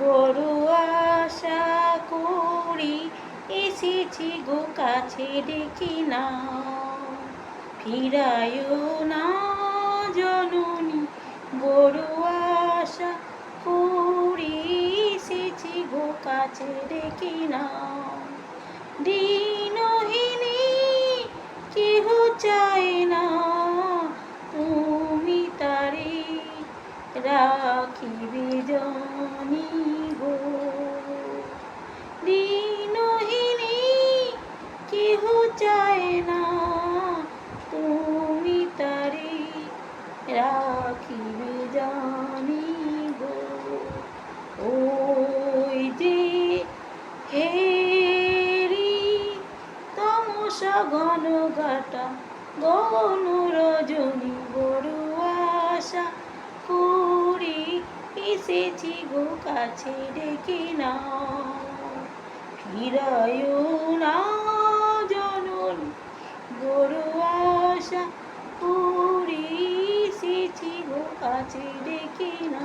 বড় আশা করি এসেছি গো কাছে দেখি না ফিরায়ও না জননী, বড় আশা করি এসেছি গো কাছে দেখি না রাখিবে জানি গো। দিনহীনী কেহ চায় না, তুমি তারি রাখিবে জানি গো। ওই যে হেরি তমসা ঘন ঘাটা গগন এসেছি গো কাছে ডেকে না ফিরায়ও না জনন গরু আশা করি এসেছি গো কাছে ডেকে না